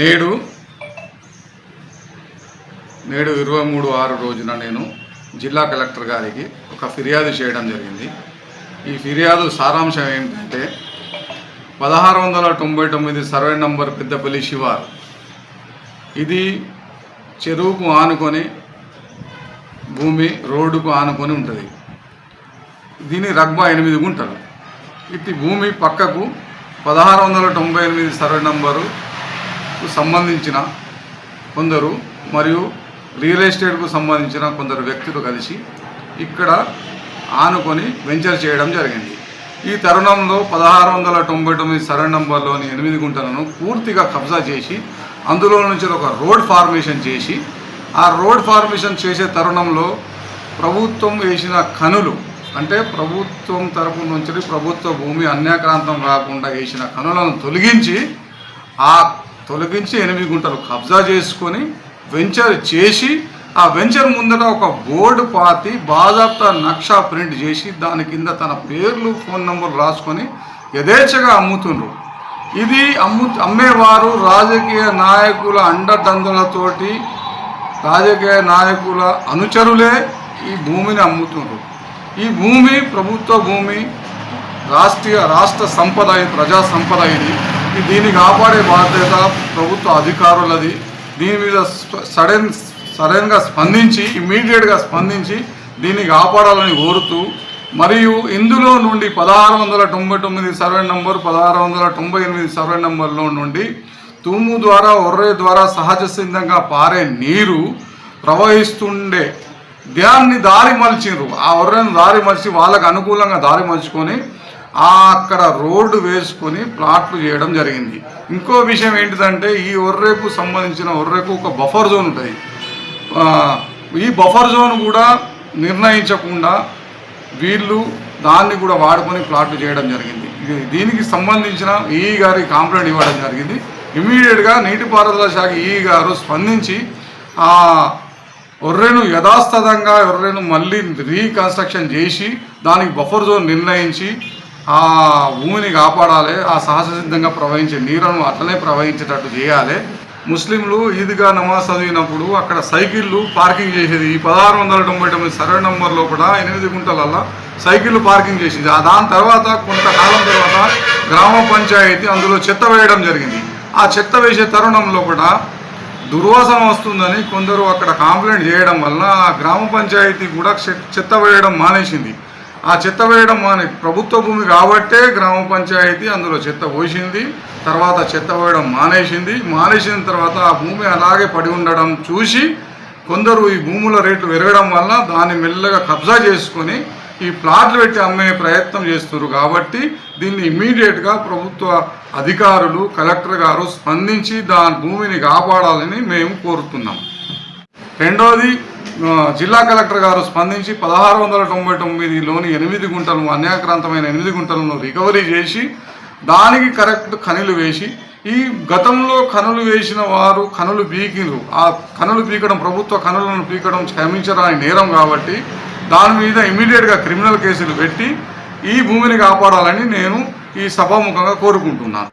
నేడు నేడు ఇరవై మూడు ఆరు రోజున నేను జిల్లా కలెక్టర్ గారికి ఒక ఫిర్యాదు చేయడం జరిగింది. ఈ ఫిర్యాదు సారాంశం ఏంటంటే పదహారు వందల తొంభై తొమ్మిది సర్వే నంబర్ పెద్దపల్లి శివారు ఇది చెరువుకు ఆనుకొని భూమి రోడ్డుకు ఆనుకొని ఉంటుంది. దీని రగ్బా ఎనిమిది గుంటలు. ఇట్టి భూమి పక్కకు పదహారు వందల తొంభై ఎనిమిది సర్వే నంబరు సంబంధించిన కొందరు మరియు రియల్ ఎస్టేట్కు సంబంధించిన కొందరు వ్యక్తులు కలిసి ఇక్కడ ఆనుకొని వెంచర్ చేయడం జరిగింది. ఈ తరుణంలో పదహారు వందల తొంభై తొమ్మిది సర్వే నంబర్లోని ఎనిమిది గుంటలను పూర్తిగా కబ్జా చేసి అందులో నుంచి ఒక రోడ్ ఫార్మేషన్ చేసి ఆ రోడ్ ఫార్మేషన్ చేసే తరుణంలో ప్రభుత్వం వేసిన కనులు అంటే ప్రభుత్వం తరపు నుంచి ప్రభుత్వ భూమి అన్యాక్రాంతం కాకుండా వేసిన కనులను తొలగించి ఆ తొలగించి ఎనిమిది గుంటలు కబ్జా చేసుకొని వెంచర్ చేసి ఆ వెంచర్ ముందర ఒక బోర్డు పాతి బాజాప్తా నక్షా ప్రింట్ చేసి దాని కింద తన పేర్లు ఫోన్ నంబర్లు రాసుకొని యథేచ్ఛగా అమ్ముతుండ్రు. ఇది అమ్ము అమ్మేవారు రాజకీయ నాయకుల అండదండలతోటి రాజకీయ నాయకుల అనుచరులే ఈ భూమిని అమ్ముతుండ్రు. ఈ భూమి ప్రభుత్వ భూమి రాష్ట్రీయ రాష్ట్ర సంపద ప్రజా సంపద ఇది. దీన్ని కాపాడే బాధ్యత ప్రభుత్వ అధికారులది. దీని మీద సడన్ సడన్గా స్పందించి ఇమ్మీడియట్గా స్పందించి దీన్ని కాపాడాలని కోరుతూ మరియు ఇందులో నుండి పదహారు వందల తొంభై తొమ్మిది సర్వే నంబర్ పదహారు వందల తొంభై ఎనిమిది సర్వే నంబర్లో నుండి తూము ద్వారా ఒర్రే ద్వారా సహజ సిద్ధంగా పారే నీరు ప్రవహిస్తుండే. దాన్ని దారి మలిచిండ్రు ఆ ఒర్రెను దారి మలిచి వాళ్ళకు అనుకూలంగా దారి మలుచుకొని అక్కడ రోడ్డు వేసుకొని ప్లాట్లు చేయడం జరిగింది. ఇంకో విషయం ఏంటిదంటే ఈ ఒర్రేకు సంబంధించిన ఒర్రెకు ఒక బఫర్ జోన్ ఉంటుంది. ఈ బఫర్ జోన్ కూడా నిర్ణయించకుండా వీళ్ళు దాన్ని కూడా వాడుకొని ప్లాట్లు చేయడం జరిగింది. ఇది దీనికి సంబంధించిన ఈ గారి కాంప్లైంట్ ఇవ్వడం జరిగింది. ఇమీడియట్గా నీటిపారుదల శాఖ ఈ గారు స్పందించి ఆ ఒర్రెను యథాస్థతంగా ఒర్రెను మళ్ళీ రీకన్స్ట్రక్షన్ చేసి దానికి బఫర్ జోన్ నిర్ణయించి ఆ భూమిని కాపాడాలి ఆ సహజ సిద్ధంగా ప్రవహించే నీరును అట్లనే ప్రవహించేటట్టు చేయాలి. ముస్లింలు ఈద్గా నమాజ్ చదివినప్పుడు అక్కడ సైకిళ్ళు పార్కింగ్ చేసేది. ఈ పదహారు వందల తొంభై తొమ్మిది సర్వే నంబర్లో కూడా ఎనిమిది గుంటలల్లో సైకిళ్ళు పార్కింగ్ చేసింది. ఆ దాని తర్వాత కొంతకాలం తర్వాత గ్రామ పంచాయతీ అందులో చెత్త వేయడం జరిగింది. ఆ చెత్త వేసే తరుణంలో కూడా దుర్వాసన వస్తుందని కొందరు అక్కడ కంప్లైంట్ చేయడం వలన ఆ గ్రామ పంచాయతీ కూడా చెత్త వేయడం మానేసింది. ఆ చెత్త వేయడం మానే ప్రభుత్వ భూమి కాబట్టే గ్రామ పంచాయతీ అందులో చెత్త పోసింది. తర్వాత చెత్త వేయడం మానేసింది. మానేసిన తర్వాత ఆ భూమి అలాగే పడి ఉండడం చూసి కొందరు ఈ భూముల రేట్లు పెరగడం వల్ల దాన్ని మెల్లగా కబ్జా చేసుకొని ఈ ప్లాట్లు పెట్టి అమ్మే ప్రయత్నం చేస్తున్నారు. కాబట్టి దీన్ని ఇమ్మీడియట్గా ప్రభుత్వ అధికారులు కలెక్టర్ గారు స్పందించి దాని భూమిని కాపాడాలని మేము కోరుతున్నాం. రెండవది జిల్లా కలెక్టర్ గారు స్పందించి పదహారు వందల తొంభై తొమ్మిదిలోని ఎనిమిది గుంటలను అన్యాక్రాంతమైన ఎనిమిది గుంటలను రికవరీ చేసి దానికి కరెక్ట్ కనులు వేసి ఈ గతంలో కనులు వేసిన వారు కనులు పీకిండ్రు. ఆ కనులు పీకడం ప్రభుత్వ కనులను పీకడం క్షమించరాని నేరం కాబట్టి దాని మీద ఇమీడియట్గా క్రిమినల్ కేసులు పెట్టి ఈ భూమిని కాపాడాలని నేను ఈ సభాముఖంగా కోరుకుంటున్నాను.